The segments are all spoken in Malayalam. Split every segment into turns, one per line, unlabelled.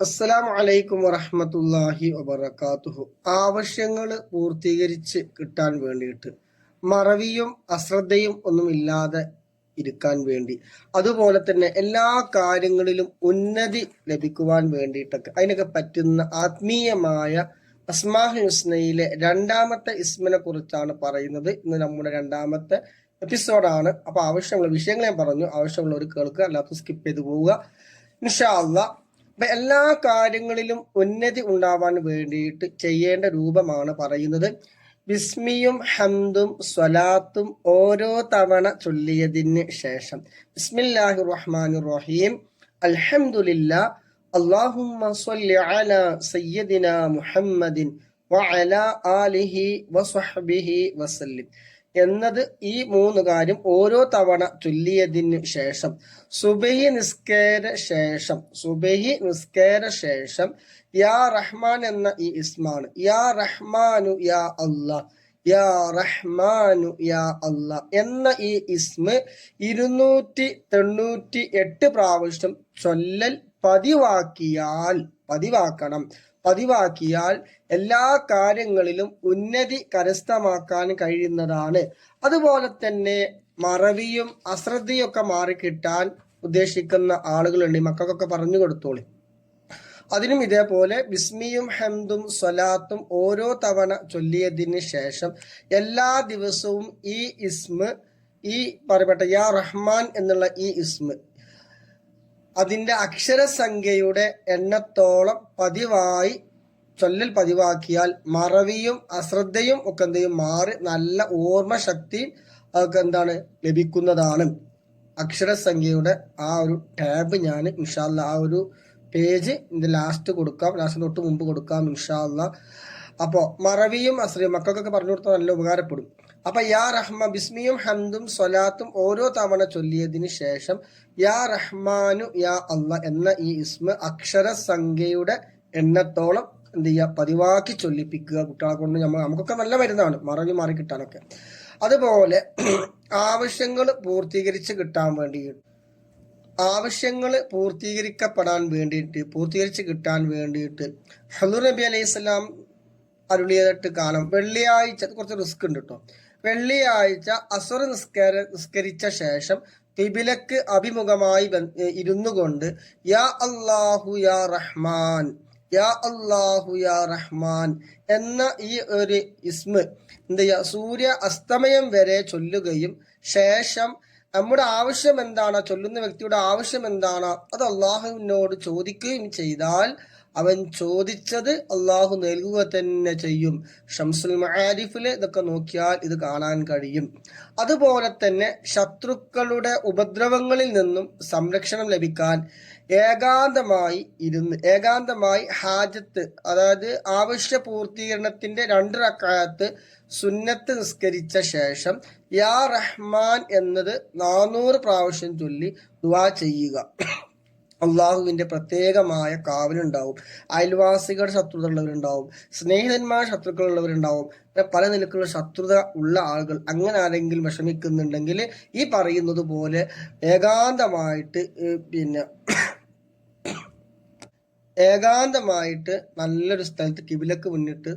അസ്സലാമു അലൈക്കും വറഹമത്തല്ലാഹി വബർക്കാത്തുഹു ആവശ്യങ്ങൾ പൂർത്തീകരിച്ച് കിട്ടാൻ വേണ്ടിയിട്ട് മറവിയും അശ്രദ്ധയും ഒന്നുമില്ലാതെ ഇരിക്കാൻ വേണ്ടി അതുപോലെ തന്നെ എല്ലാ കാര്യങ്ങളിലും ഉന്നതി ലഭിക്കുവാൻ വേണ്ടിയിട്ടൊക്കെ അതിനൊക്കെ പറ്റുന്ന ആത്മീയമായ അസ്മാഹ് ഹുസ്നയിലെ രണ്ടാമത്തെ ഇസ്മിനെ കുറിച്ചാണ് പറയുന്നത്. ഇന്ന് നമ്മുടെ രണ്ടാമത്തെ എപ്പിസോഡാണ്. അപ്പൊ ആവശ്യമുള്ള വിഷയങ്ങൾ ഞാൻ പറഞ്ഞു. ആവശ്യമുള്ളവർ കേൾക്കുക അല്ലാത്ത സ്കിപ്പ് ചെയ്ത് പോവുക. ഇൻഷാ അള്ളാഹ് എല്ലാ കാര്യങ്ങളിലും ഉന്നതി ഉണ്ടാവാൻ വേണ്ടിയിട്ട് ചെയ്യേണ്ട രൂപമാണ് പറയുന്നത്. ബിസ്മിയും ഹംദും സ്വലാത്തും ഓരോ തവണ ചൊല്ലിയതിന് ശേഷം. ബിസ്മില്ലാഹി റഹ്മാൻ റഹീം. അൽഹംദുലില്ല. അള്ളാഹുമ്മ സ്വല്ലി മുഹമ്മദിൻ ആലിഹി വസ്വഹ്ബിഹി വസല്ലിം. എന്നത് ഈ മൂന്ന് കാര്യം ഓരോ തവണ ചൊല്ലിയതിനു ശേഷം. സുബഹി നിസ്കേര ശേഷം സുബഹി നിസ്കേര ശേഷം യാ റഹ്മാൻ എന്ന ഈ ഇസ്മാണ്. യാ റഹ്മാനു യാ അള്ളാഹ് യാ റഹ്മാനു യാ അല്ല എന്ന ഈ ഇസ്മ ഇരുന്നൂറ്റി തൊണ്ണൂറ്റി എട്ട് പ്രാവശ്യം ചൊല്ലൽ പതിവാക്കിയാൽ പതിവാക്കണം. പതിവാക്കിയാൽ എല്ലാ കാര്യങ്ങളിലും ഉന്നതി കരസ്ഥമാക്കാൻ കഴിയുന്നതാണ്. അതുപോലെ തന്നെ മറവിയും അശ്രദ്ധയൊക്കെ മാറിക്കിട്ടാൻ ഉദ്ദേശിക്കുന്ന ആളുകളുണ്ട്. ഈ മക്കൾക്കൊക്കെ പറഞ്ഞു കൊടുത്തോളി. അതിനും ഇതേപോലെ ബിസ്മിയും ഹംദും സ്വലാത്തും ഓരോ തവണ ചൊല്ലിയതിന് ശേഷം എല്ലാ ദിവസവും ഈ ഇസ്മ ഈ പറയപ്പെട്ട യാ റഹ്മാൻ എന്നുള്ള ഈ ഇസ്മ അതിന്റെ അക്ഷരസംഖ്യയുടെ എണ്ണത്തോളം പതിവായി ചൊല്ലൽ പതിവാക്കിയാൽ മറവിയും അശ്രദ്ധയും ഒക്കെ എന്തെയും മാറി നല്ല ഓർമ്മ ശക്തി അതൊക്കെ എന്താണ്? ലഭിക്കുന്നതാണ്. അക്ഷരസംഖ്യയുടെ ആ ഒരു ടാബ് ഞാൻ ഇൻഷാല്ല ആ ഒരു പേജ് ഇതിന്റെ ലാസ്റ്റ് കൊടുക്കാം. ലാസ്റ്റ് തൊട്ട് മുമ്പ് കൊടുക്കാം ഇൻഷാല്ല അപ്പോൾ മറവിയും അസ്രിയും മക്കൾക്കൊക്കെ പറഞ്ഞു കൊടുത്താൽ നല്ല ഉപകാരപ്പെടും. അപ്പൊ യാ റഹ്മ ബിസ്മിയും ഹംദും സ്വലാത്തും ഓരോ തവണ ചൊല്ലിയതിന് ശേഷം യാ റഹ്മാനു യാ അല്ല എന്ന ഈ ഇസ്മ അക്ഷര സംഖ്യയുടെ എണ്ണത്തോളം എന്ത് ചെയ്യുക പതിവാക്കി ചൊല്ലിപ്പിക്കുക കുട്ടികളെ കൊണ്ട് നമ്മൾ നമുക്കൊക്കെ നല്ല മരുന്നാണ് മറവി മാറി കിട്ടാനൊക്കെ. അതുപോലെ ആവശ്യങ്ങൾ പൂർത്തീകരിച്ച് കിട്ടാൻ വേണ്ടി ആവശ്യങ്ങൾ പൂർത്തീകരിക്കപ്പെടാൻ വേണ്ടിയിട്ട് പൂർത്തീകരിച്ച് കിട്ടാൻ വേണ്ടിയിട്ട് ഹലൂർ നബി അലൈഹി സ്വലാം അരുളിയതായിട്ട് കാലം വെള്ളിയാഴ്ച കുറച്ച് റിസ്ക് ഉണ്ട് കേട്ടോ വെള്ളിയാഴ്ച അസുർ നിസ്കാര നിസ്കരിച്ച ശേഷം തിബിലക്ക് അഭിമുഖമായി ഇരുന്നു കൊണ്ട് യാ അള്ളാഹു യാ റഹ്മാൻ യാ അള്ളാഹു യാ റഹ്മാൻ എന്ന ഈ ഒരു ഇസ്മ എന്ത് ചെയ്യുക സൂര്യ അസ്തമയം വരെ ചൊല്ലുകയും ശേഷം നമ്മുടെ ആവശ്യം എന്താണ് ചൊല്ലുന്ന വ്യക്തിയുടെ ആവശ്യം എന്താണ് അത് അള്ളാഹുവിനോട് ചോദിക്കുകയും ചെയ്താൽ അവൻ ചോദിച്ചത് അള്ളാഹു നൽകുക തന്നെ ചെയ്യും. ഷംസുൽ മഹാരിഫിൽ ഇതൊക്കെ നോക്കിയാൽ ഇത് കാണാൻ കഴിയും. അതുപോലെ തന്നെ ശത്രുക്കളുടെ ഉപദ്രവങ്ങളിൽ നിന്നും സംരക്ഷണം ലഭിക്കാൻ ഏകാന്തമായി ഇരുന്ന് ഏകാന്തമായി ഹാജത്ത് അതായത് ആവശ്യ പൂർത്തീകരണത്തിന്റെ രണ്ട് റക്കായത്ത് സുന്നത്ത് നിസ്കരിച്ച ശേഷം യാ റഹ്മാൻ എന്നത് നാനൂറ് പ്രാവശ്യം ചൊല്ലി ദുവാ ചെയ്യുക. അള്ളാഹുവിന്റെ പ്രത്യേകമായ കാവലുണ്ടാവും. അയൽവാസികളുടെ ശത്രുത ഉള്ളവരുണ്ടാവും സ്നേഹിതന്മാർ ശത്രുക്കളുള്ളവരുണ്ടാവും പല നിലക്കുള്ള ശത്രുത ഉള്ള ആളുകൾ അങ്ങനെ ആരെങ്കിലും വിഷമിക്കുന്നുണ്ടെങ്കിൽ ഈ പറയുന്നത് പോലെ ഏകാന്തമായിട്ട് പിന്നെ ഏകാന്തമായിട്ട് നല്ലൊരു സ്ഥലത്ത് കിബിലക്ക് മുന്നിട്ട്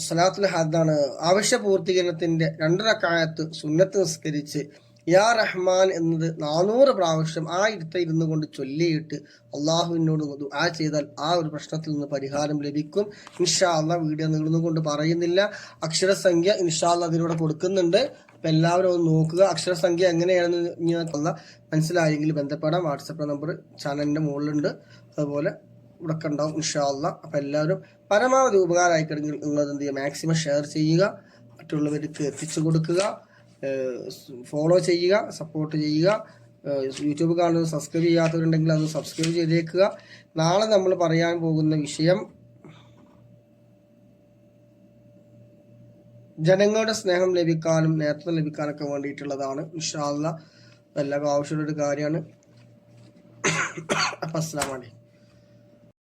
സലാത്തുൽ ഹാദാണ് ആവശ്യ പൂർത്തീകരണത്തിന്റെ രണ്ടരക്കാലത്ത് സുന്നത്ത് നിസ്കരിച്ച് യാ റഹ്മാൻ എന്നത് നാനൂറ് പ്രാവശ്യം ആ ഇരുത്ത ഇരുന്നു കൊണ്ട് ചൊല്ലിയിട്ട് അള്ളാഹുവിനോട് ആ ചെയ്താൽ ആ ഒരു പ്രശ്നത്തിൽ നിന്ന് പരിഹാരം ലഭിക്കും. ഇൻഷാ അള്ള വീഡിയോ നീളുന്നുകൊണ്ട് പറയുന്നില്ല. അക്ഷരസംഖ്യ ഇൻഷാ അള്ള അതിലൂടെ കൊടുക്കുന്നുണ്ട്. അപ്പം എല്ലാവരും ഒന്ന് നോക്കുക. അക്ഷരസംഖ്യ എങ്ങനെയാണെന്ന് മനസ്സിലായെങ്കിൽ ബന്ധപ്പെടാം. വാട്സപ്പ് നമ്പർ ചാനലിന്റെ മുകളിലുണ്ട്. അതുപോലെ ഇവിടെ ഉണ്ടാവും ഇൻഷാ അള്ള. അപ്പം എല്ലാവരും പരമാവധി ഉപകാരമായി നിങ്ങളത് എന്ത് ചെയ്യുക? മാക്സിമം ഷെയർ ചെയ്യുക. മറ്റുള്ളവർക്ക് എത്തിച്ചു കൊടുക്കുക. ഫോളോ ചെയ്യുക സപ്പോർട്ട് ചെയ്യുക യൂട്യൂബ് കാണുന്നത് സബ്സ്ക്രൈബ് ചെയ്യാത്തവരുണ്ടെങ്കിൽ അത് സബ്സ്ക്രൈബ് ചെയ്തേക്കുക. നാളെ നമ്മൾ പറയാൻ പോകുന്ന വിഷയം ജനങ്ങളുടെ സ്നേഹം ലഭിക്കാനും നേതൃത്വം ലഭിക്കാനൊക്കെ വേണ്ടിയിട്ടുള്ളതാണ്. ഇൻഷാല്ല എല്ലാവർക്കും ആവശ്യമുള്ളൊരു കാര്യമാണ്. അപ്പം അസ്സാം വലൈക്കും